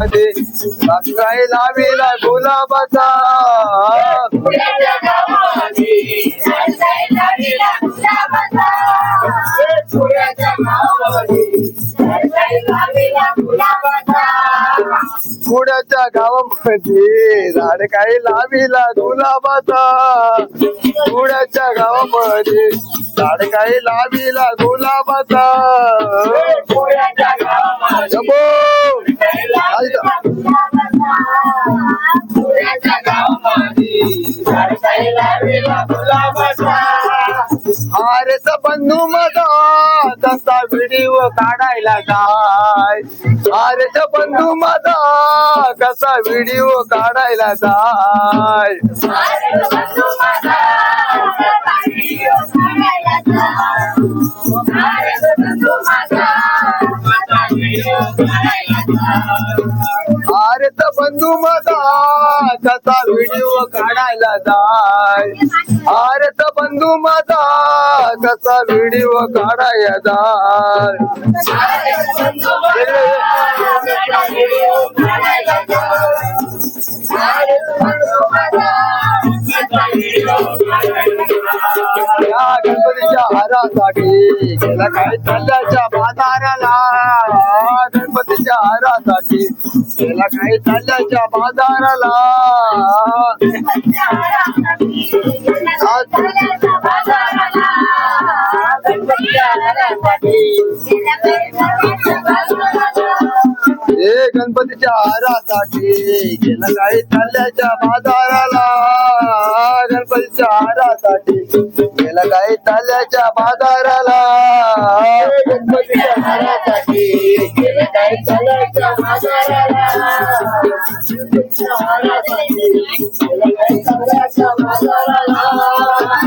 गावामध्ये साखराई लाविला गुलाबाचा. पुण्याच्या गावामध्ये झाड काही लाविला गुलाबाचा. पुण्याच्या गावामध्ये झाड काही लाविला गुलाबाचा. पुण्याच्या बंधू माझा तसा व्हिडिओ काढायला जाय आरेच बंधू माझा कसा व्हिडिओ काढायला जाय Thank you. अरे तर बंधू माझा त्याचा व्हिडिओ काढायला जाय. माझा व्हिडिओ काढायला अरे तर बंधू माझा, कसा व्हिडिओ काढायला जाय. या गणपतीच्या हारासाठी गेला काय चालल्याच्या बाजाराला? गणपतीच्या त्याला काही चालल्याच्या बाजाराला. हे गणपतीच्या हारासाठी गेला काही चालल्याच्या बाजाराला. गणपतीच्या हारासाठी गेला काही चालल्याच्या बाजाराला. गणपतीच्या हारासाठी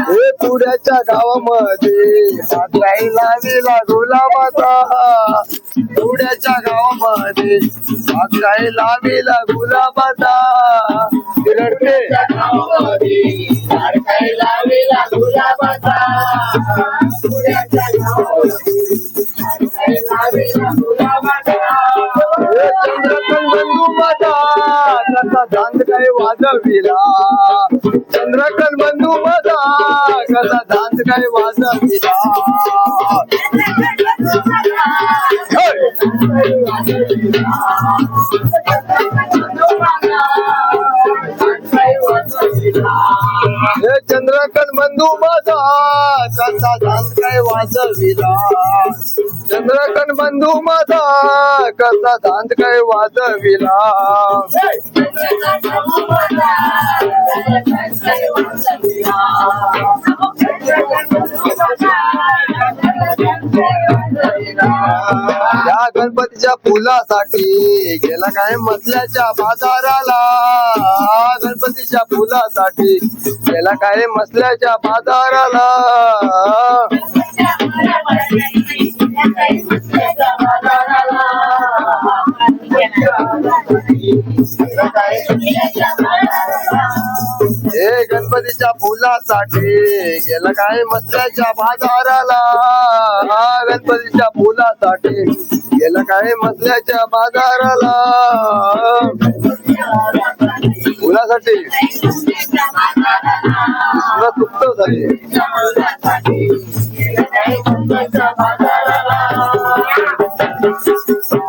हे पुण्याच्या गावामध्ये पात्राई लाविला गुलाबाचा. पुण्याच्या गावामध्ये पात्राई लाविला गुलाबाचा. तिरडते हे कसा धांद काय वाजविला. चंद्रकन बंधू माझा कसा धांद काय वाजविला. हे! हे बंधू माझा. कसा धांद काय वाजविला चंद्रकन बंधू माझा. कसा धांद काय वाजविला या गणपतीच्या फुलासाठी गेला काय मसल्याच्या बाजाराला? गणपतीच्या फुलासाठी गेला काय मसल्याच्या बाजाराला? हे गणपतीच्या फुलासाठी. गेला काय मस्त्याच्या बाजाराला? गणपतीच्या फुलासाठी. गेला काय मसल्याच्या बाजाराला? फुलासाठी. तुला चुकतो झाली. बस.